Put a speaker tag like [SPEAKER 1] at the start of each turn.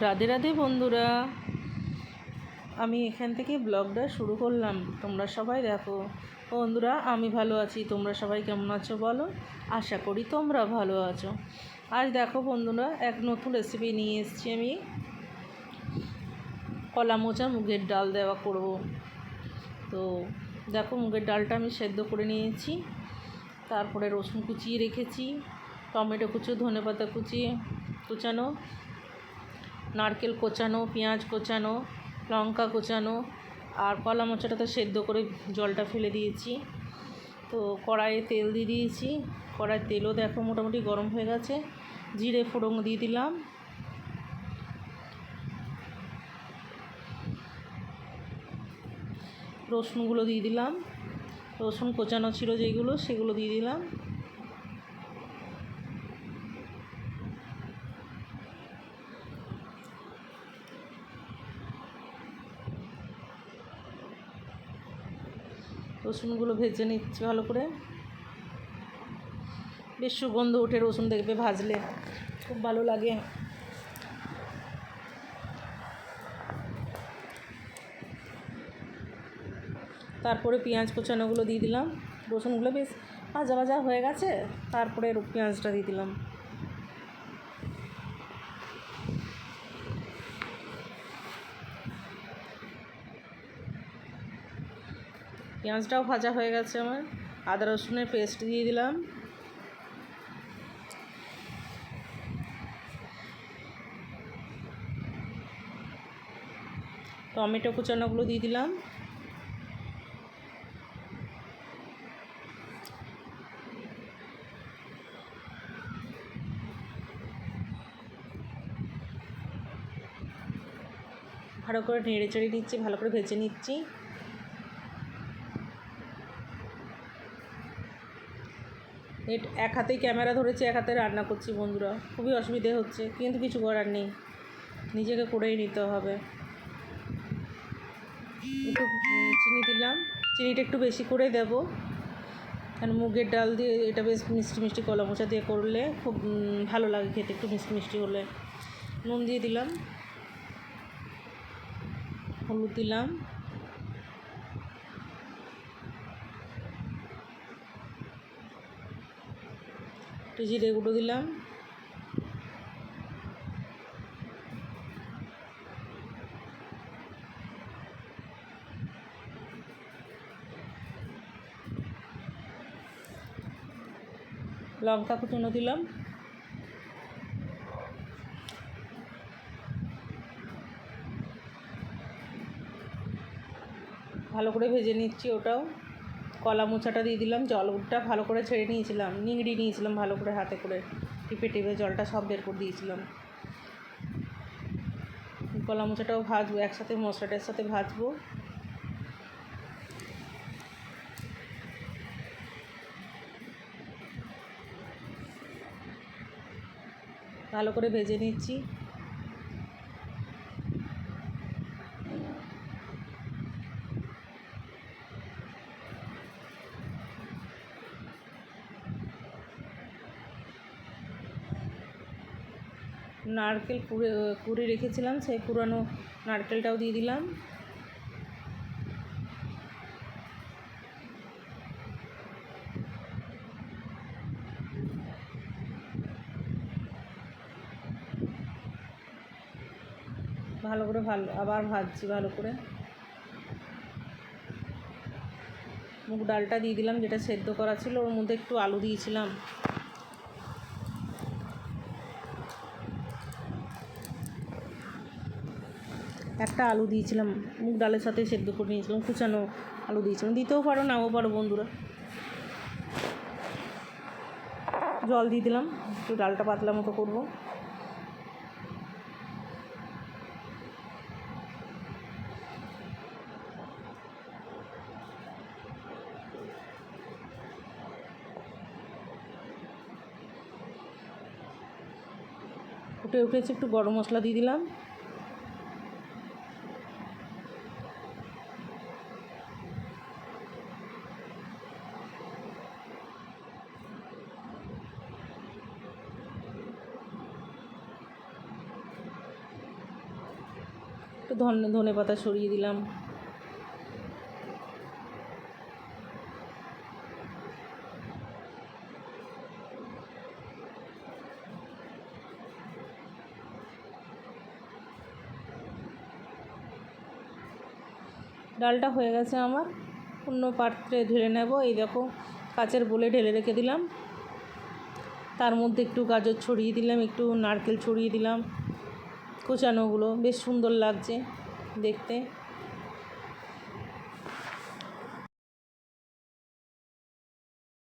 [SPEAKER 1] রাধে রাধে বন্ধুরা। আমি এখান থেকে ব্লগটা শুরু করলাম। তোমরা সবাই দেখো। বন্ধুরা, আমি ভালো আছি। তোমরা সবাই কেমন আছো বলো? আশা করি তোমরা ভালো আছো। আজ দেখো বন্ধুরা, এক নতুন রেসিপি নিয়ে এসেছি আমি। কলা মোচা, মুগের ডাল দেওয়া করব। তো দেখো, মুগের ডালটা আমি সেদ্ধ করে নিয়েছি। তারপরে রসুন কুচিয়ে রেখেছি, টমেটো কুচো ধনে পাতা কুচিয়ে কুচানো নারকেল কোচানো, পেঁয়াজ কোচানো, লঙ্কা কোচানো, আর কলা মোচাটাতে সেদ্ধ করে জলটা ফেলে দিয়েছি। তো কড়াইয়ে তেল দিয়ে দিয়েছি। কড়াইয়ের তেলও দেখো মোটামুটি গরম হয়ে গেছে। জিরে ফোড়ন দিয়ে দিলাম। রসুনগুলো দিয়ে দিলাম। রসুন কোচানো ছিল যেগুলো, সেগুলো দিয়ে দিলাম। রসুনগুলো ভেজে নিচ্ছি ভালো করে। বেশ সুগন্ধ ওঠে রসুন দেখবে ভাজলে, খুব ভালো লাগে। তারপরে পেঁয়াজ কোচানোগুলো দিয়ে দিলাম। রসুনগুলো বেশ ভাজা ভাজা হয়ে গেছে, তারপরে পেঁয়াজটা দিয়ে দিলাম। পেঁয়াজটাও ভাজা হয়ে গেছে আমার। আদা রসুনের পেস্ট দিয়ে দিলাম। টমেটো কুচানোগুলো দিয়ে দিলাম। ভালো করে নেড়ে চেড়ে নিচ্ছি, ভালো করে ভেজে নিচ্ছি। এট এক হাতেই ক্যামেরা ধরেছি, এক হাতে রান্না করছি বন্ধুরা। খুবই অসুবিধে হচ্ছে, কিন্তু কিছু করার নেই। নিজেকে করেই নিতে হবে। একটু চিনি দিলাম। চিনিটা একটু বেশি করে দেব। কারণ মুগের ডাল দিয়ে এটা বেশ মিষ্টি মিষ্টি কলা মোচা দিয়ে করলে খুব ভালো লাগে খেতে, একটু মিষ্টি মিষ্টি হলে। নুন দিয়ে দিলাম। হলুদ দিলাম। একটু জিরে গুঁড়ো দিলাম। লঙ্কা কুচুনো দিলাম। ভালো করে ভেজে নিচ্ছি ওটাও। কলা মোচাটা দিয়ে দিলাম জলটা ভালো করে ছেড়ে নিয়েছিলাম, নিংড়ি নিয়েছিলাম ভালো করে হাতে করে। টিপে টিপে জলটা সব বের করে দিয়েছিলাম। কলা মোচাটাও ভাজবো, একসাথে মশলাটার সাথে ভাজবো। ভালো করে ভেজে নিচ্ছি। নারকেল কুড়ে কুড়ে রেখেছিলাম, সেই পুরানো নারকেলটাও দিয়ে দিলাম। ভালো করে ভালো, আবার ভাজছি ভালো করে। মুগ ডালটা দিয়ে দিলাম, যেটা সেদ্ধ করা ছিল, ওর মধ্যে একটু আলু দিয়েছিলাম। একটা আলু দিয়েছিলাম, মুগ ডালের সাথে সেদ্ধ করে নিয়েছিলাম, কুচানো আলু দিয়েছিলাম। দিতেও পারো, নাও পারো বন্ধুরা। জল দিয়ে দিলাম, একটু ডালটা পাতলা মতো করব। ফুটে উঠেছে, একটু গরম মশলা দিয়ে দিলাম। একটু ধনে ধনে পাতা সরিয়ে দিলাম। ডালটা হয়ে গেছে আমার। অন্য পাত্রে ঢেলে নেব। এই দেখো, কাচের বলে ঢেলে রেখে দিলাম। তার মধ্যে একটু গাজর ছড়িয়ে দিলাম, একটু নারকেল ছড়িয়ে দিলাম। কোচানোগুলো বেশ সুন্দর লাগছে দেখতে।